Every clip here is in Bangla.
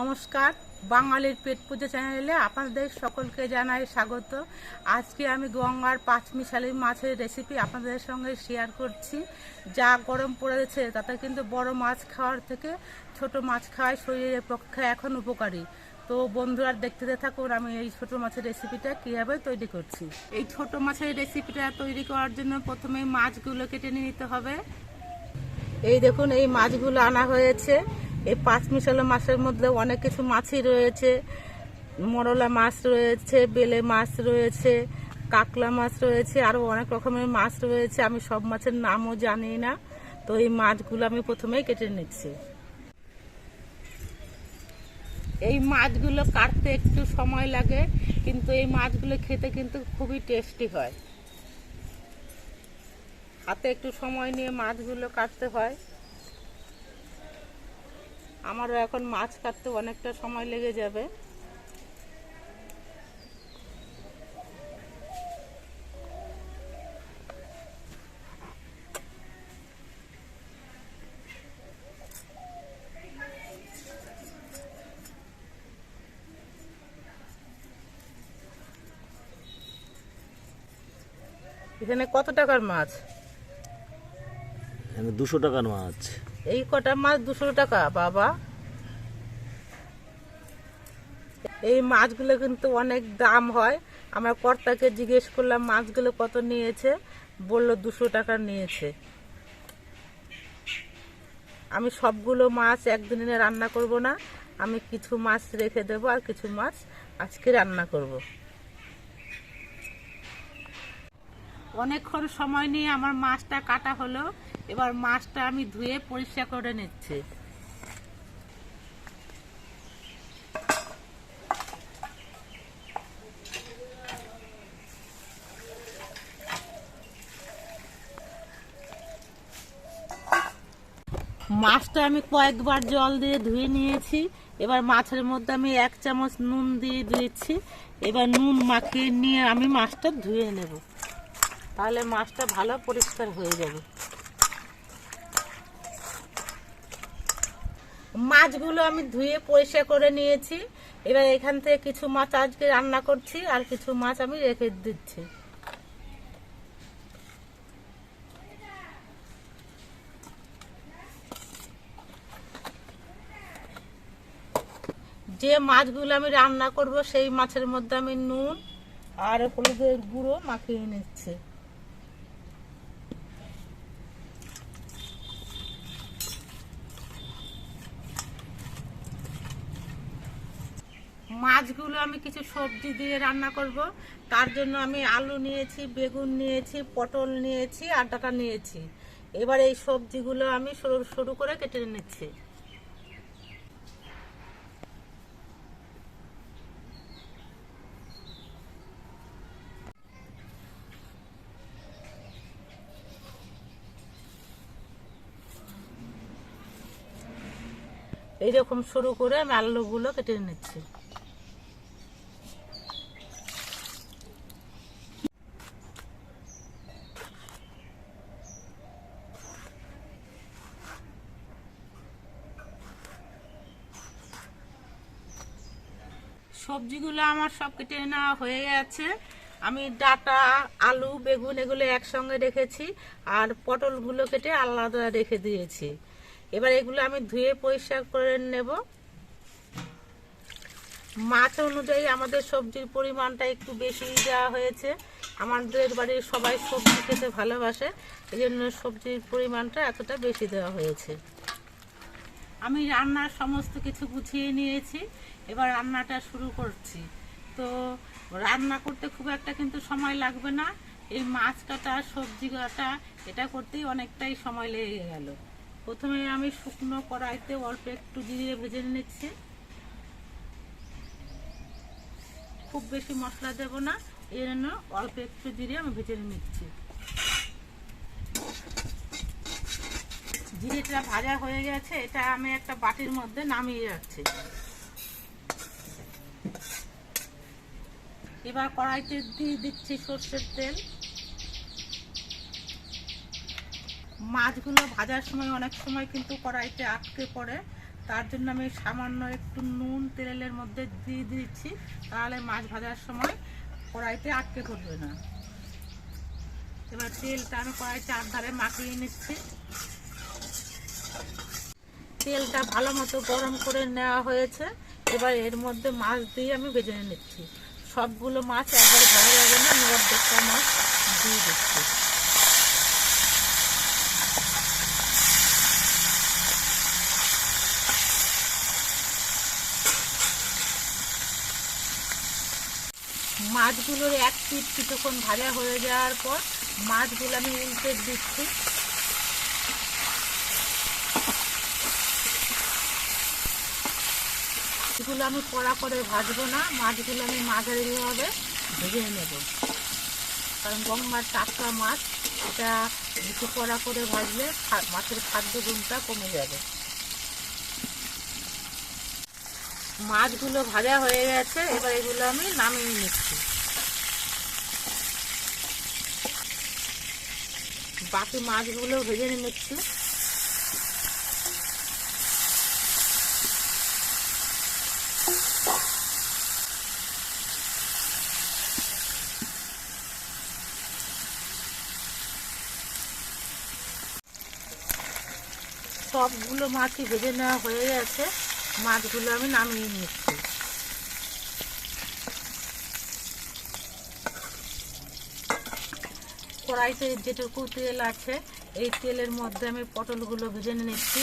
নমস্কার, বাঙালির পেট পুজো চ্যানেলে আপনাদের সকলকে জানাই স্বাগত। আজকে আমি গঙ্গার পাঁচমিশালি মাছের রেসিপি আপনাদের সঙ্গে শেয়ার করছি। যা গরম পড়েছে, তাতে কিন্তু বড় মাছ খাওয়ার থেকে ছোট মাছ খাওয়াই শরীরের পক্ষে এখন উপকারী। তো বন্ধুরা, দেখতে থাকুন, আমি এই ছোট মাছের রেসিপিটা কীভাবে তৈরি করছি। এই ছোট মাছের রেসিপিটা তৈরি করার জন্য প্রথমে মাছগুলো কেটে নিতে হবে। এই দেখুন, এই মাছগুলো আনা হয়েছে। এই পাঁচ মিশালো মাছের মধ্যে অনেক কিছু মাছই রয়েছে। মরলা মাছ রয়েছে, বেলে মাছ রয়েছে, কাকলা মাছ রয়েছে আরও অনেক রকমের মাছ রয়েছে। আমি সব মাছের নামও জানি না, তো এই মাছগুলো আমি প্রথমেই কেটে নিচ্ছি। এই মাছগুলো কাটতে একটু সময় লাগে, কিন্তু এই মাছগুলো খেতে কিন্তু খুবই টেস্টি হয়। হাতে একটু সময় নিয়ে মাছগুলো কাটতে হয়। আমারও এখন মাছ কাটতে অনেকটা সময় লেগে যাবে। এখানে কত টাকার মাছ? দুশো টাকার মাছ। এই কটা মাছ দুশো টাকা, বাবা। এই মাছগুলো কিন্তু অনেক দাম হয়। আমার কর্তাকে জিজ্ঞেস করলাম, মাছগুলো কত নিয়েছে? বলল, দুশো টাকা নিয়েছে। আমি সবগুলো মাছ একদিনে রান্না করব না। আমি কিছু মাছ রেখে দেবো আর কিছু মাছ আজকে রান্না করব। অনেকক্ষণ সময় নিয়ে আমার মাছটা কাটা হলো। এবার মাছটা আমি ধুয়ে পরিষ্কার করে নিচ্ছি। মাছটা আমি কয়েকবার জল দিয়ে ধুয়ে নিয়েছি। এবার মাছের মধ্যে আমি এক চামচ নুন দিয়ে দিয়েছি। এবার নুন মাখিয়ে নিয়ে আমি মাছটা ধুয়ে নেব। তাহলে মাছটা ভালো পরিষ্কার হয়ে যাবে। মাছগুলো আমি ধুয়ে পরিষ্কার করে নিয়েছি। এবার এখান থেকে কিছু মাছ আজকে রান্না করছি, আর কিছু মাছ আমি রেখে দিচ্ছি। যে মাছগুলো আমি রান্না করব, সেই মাছের মধ্যে আমি নুন আর হলুদের গুঁড়ো মাখিয়ে নিচ্ছি। মাছগুলো আমি কিছু সবজি দিয়ে রান্না করব। তার জন্য আমি আলু নিয়েছি, বেগুন নিয়েছি, পটল নিয়েছি আর ডাটা নিয়েছি। এবার এই সবজিগুলো আমি সরু সরু করে কেটে নিচ্ছি। এইরকম শুরু করে আমি আলুগুলো কেটে নিচ্ছি। সবজিগুলো আমার সব কেটে নেওয়া হয়ে গেছে। আমি ডাটা, আলু, বেগুন এগুলো একসঙ্গে রেখেছি আর পটলগুলো কেটে আলাদা রেখে দিয়েছি। এবার এগুলো আমি ধুয়ে পরিষ্কার করে নেব। মাছ অনুযায়ী আমাদের সবজির পরিমাণটা একটু বেশি দেওয়া হয়েছে। আমাদের বাড়ির সবাই সবজি খেতে ভালোবাসে এই জন্য সবজির পরিমাণটা এতটা বেশি দেওয়া হয়েছে। আমি রান্নার সমস্ত কিছু গুছিয়ে নিয়েছি। এবার রান্নাটা শুরু করছি। তো রান্না করতে খুব একটা কিন্তু সময় লাগবে না। এই মাছ কাটা, সবজি কাটা, এটা করতেই অনেকটাই সময় লেগে গেল। প্রথমে আমি শুকনো কড়াইতে অল্প একটু জিরে ভেজে নিচ্ছি। খুব বেশি মশলা দেব না এই জন্য অল্প একটু জিরে আমি ভেজে নিচ্ছি। জিরেটা ভাজা হয়ে গেছে, এটা আমি একটা বাটির মধ্যে নামিয়ে রাখছি। এবার কড়াইতে দিয়ে দিচ্ছি সর্ষের তেল। মাছগুলো ভাজার সময় অনেক সময় কিন্তু কড়াইতে আটকে পড়ে। তার জন্য আমি সামান্য একটু নুন তেলের মধ্যে দিয়ে দিচ্ছি। তাহলে মাছ ভাজার সময় কড়াইতে আটকে করবে না। এবার তেলটা আমি কড়াইতে চার ধারে মাখিয়ে নিচ্ছি। তেলটা ভালো মতো গরম করে নেওয়া হয়েছে। এবার এর মধ্যে মাছ দিয়ে আমি ভেজে নিচ্ছি। সবগুলো মাছ একবার ভালো যাবে না। আমি অর্ধেকটা মাছ দিয়ে দিচ্ছি মাছগুলোর এক পিট কিছুক্ষণ ভাজা হয়ে যাওয়ার পর মাছগুলো আমি উল্টে দিচ্ছি। এগুলো আমি কড়া করে ভাজবো না মাছগুলো আমি মাঝারিভাবে ভেজে নেব। কারণ গঙ্গার টাটকা মাছ, এটা একটু কড়া করে ভাজলে মাছের খাদ্য গুণটা কমে যাবে। মাছগুলো ভাজা হয়ে গেছে, এবার এগুলো আমি নামিয়ে নিচ্ছি। বাকি মাছগুলো ভেজে নিচ্ছি। সবগুলো মাছই ভেজে নেওয়া হয়ে গেছে। মাছগুলো আমি নামিয়ে নিচ্ছি। কড়াইতে যেটুকু তেল আছে, এই তেলের মধ্যে আমি পটলগুলো ভেজে নিচ্ছি।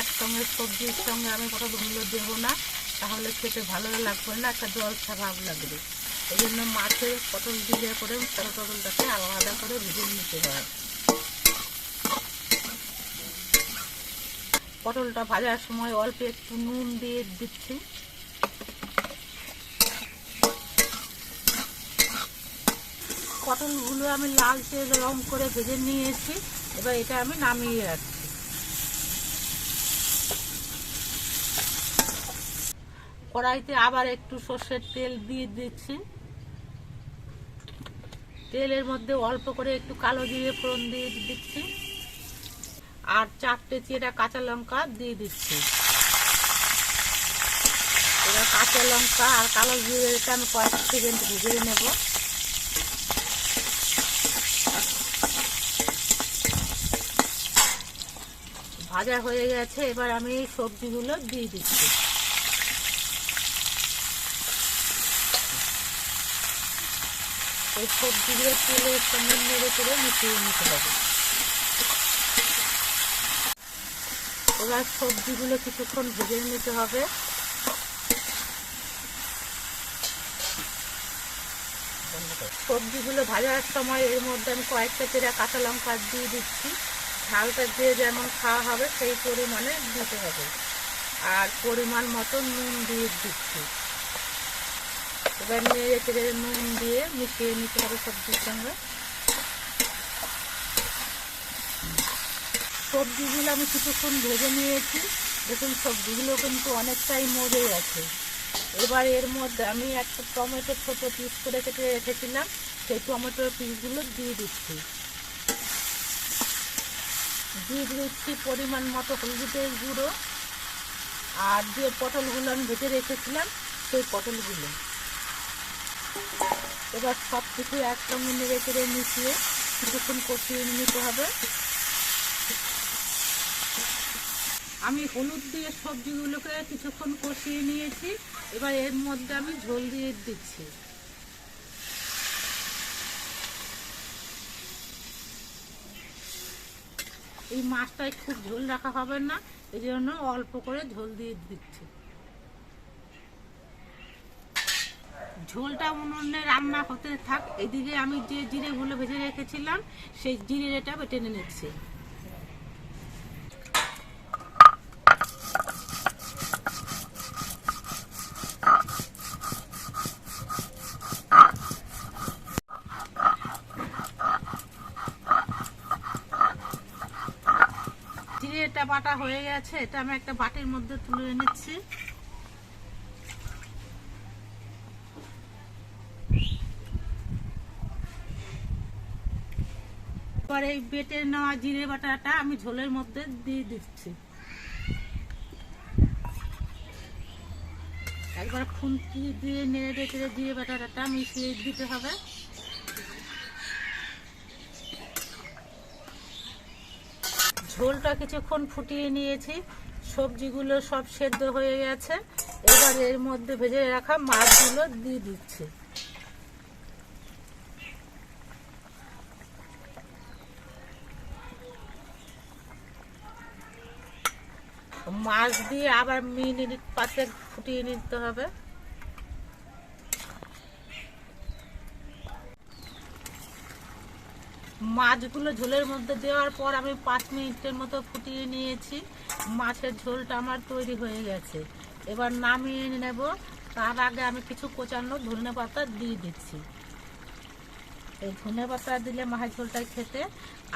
একসঙ্গে সবজির সঙ্গে আমি পটলগুলো দেবো না, তাহলে খেতে ভালো লাগবে না, একটা জল ভাব লাগবে। এই জন্য মাছে পটল দিয়ে করে পটলটাকে আলাদা করে ভেজে নিতে হয়। পটলটা ভাজার সময় অল্প একটু নুন দিয়ে দিচ্ছি। পটলগুলো আমি লালচে রং করে ভেজে নিয়েছি, এবার এটা আমি নামিয়ে রাখছি। কড়াইতে আবার একটু সর্ষের তেল দিয়ে দিচ্ছি। তেলের মধ্যে অল্প করে একটু কালো জিরে ফোড়ন দিয়ে দিচ্ছি। আর চারটে চেরা কাঁচা লঙ্কা দিয়ে দিচ্ছি। এবার কাঁচা লঙ্কা আর কালো জিরেটা আমি কয়েক সেকেন্ড ভেজে নেব। ভাজা হয়ে গেছে, এবার আমি সবজিগুলো দিয়ে দিচ্ছি। এই সবজিগুলো তেলের সঙ্গে নেড়ে করে মিশিয়ে নিতে হবে। এবার সবজিগুলো কিছুক্ষণ ভেজে নিতে হবে। সবজিগুলো ভাজার সময় এর মধ্যে আমি কয়েকটা চেরা কাঁচা লঙ্কা দিয়ে দিচ্ছি। ঝালটা দিয়ে যেমন খাওয়া হবে সেই পরিমাণে দিতে হবে। আর পরিমাণ মতো নুন দিয়ে দিচ্ছি। এবার নেড়ে চেড়ে নুন দিয়ে মিশিয়ে নিতে হবে সবজির সঙ্গে। সবজিগুলো আমি কিছুক্ষণ ভেজে নিয়েছি। দেখুন, সবজিগুলো কিন্তু অনেকটাই মরে গেছে। এবার এর মধ্যে আমি একটা টমেটো ছোটো পিস করে কেটে রেখেছিলাম। সেই টমেটোর পিসগুলো দিয়ে দিচ্ছি। দিয়ে দিচ্ছি পরিমাণ মতো হলুদের গুঁড়ো। আর যে পটলগুলো আমি ভেজে রেখেছিলাম, সেই পটলগুলো। এবার সব কিছু একসঙ্গে নেড়ে চেড়ে মিশিয়ে কিছুক্ষণ কষিয়ে নিতে হবে। আমি হলুদ দিয়ে সবজিগুলোকে কিছুক্ষণ কষিয়ে নিয়েছি। এবার এর মধ্যে আমি ঝোল দিয়ে দিচ্ছি। এই মাছটায় খুব ঝোল রাখা হবে না, এই জন্য অল্প করে ঝোল দিয়ে দিচ্ছি। ঝোলটা উনুনে রান্না হতে থাক, এদিকে আমি যে জিরেগুলো ভেজে রেখেছিলাম, সেই জিরেটা টেনে নিচ্ছি। আছে, এটা আমি একটা বাটির মধ্যে তুলে এনেছি। এই বেটে নেওয়া জিরে বাটাটা আমি ঝোলের মধ্যে দিয়ে দিচ্ছি। একবার খুন্তি দিয়ে নেড়ে টেড়ে জিরে বাটাটা মিশিয়ে দিতে হবে। ঝোলটা কিছুক্ষণ ফুটিয়ে নিয়েছি। সবজিগুলো সব সেদ্ধ হয়ে গেছে। এবার এর মধ্যে ভেজে রাখা মাছগুলো দিয়ে দিচ্ছি। মাছ দিয়ে আবার মিনিট পাঁচেক ফুটিয়ে নিতে হবে। মাছগুলো ঝোলের মধ্যে দেওয়ার পর আমি পাঁচ মিনিটের মতো ফুটিয়ে নিয়েছি। মাছের ঝোলটা আমার তৈরি হয়ে গেছে। এবার নামিয়ে নেব। তার আগে আমি কিছু কোচানো ধনে পাতা দিয়ে দিচ্ছি। এই ধনে পাতা দিলে মাছের ঝোলটা খেতে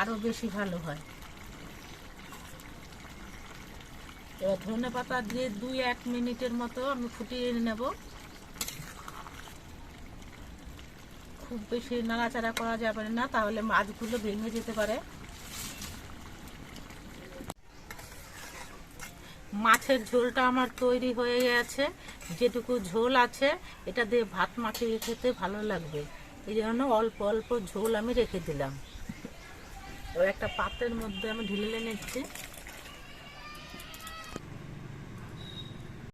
আরও বেশি ভালো হয়। এবার ধনে পাতা দিয়ে দুই এক মিনিটের মতো আমি ফুটিয়ে নেব। খুব বেশি নাড়াচাড়া করা যাবে না, তাহলে মাছগুলো ভেঙে যেতে পারে। মাছের ঝোলটা আমার তৈরি হয়ে গেছে। যেটুকু ঝোল আছে, এটা দিয়ে ভাত মাখিয়ে খেতে ভালো লাগবে। এই জন্য অল্প অল্প ঝোল আমি রেখে দিলাম। একটা পাত্রের মধ্যে আমি ঢেলে নিচ্ছি।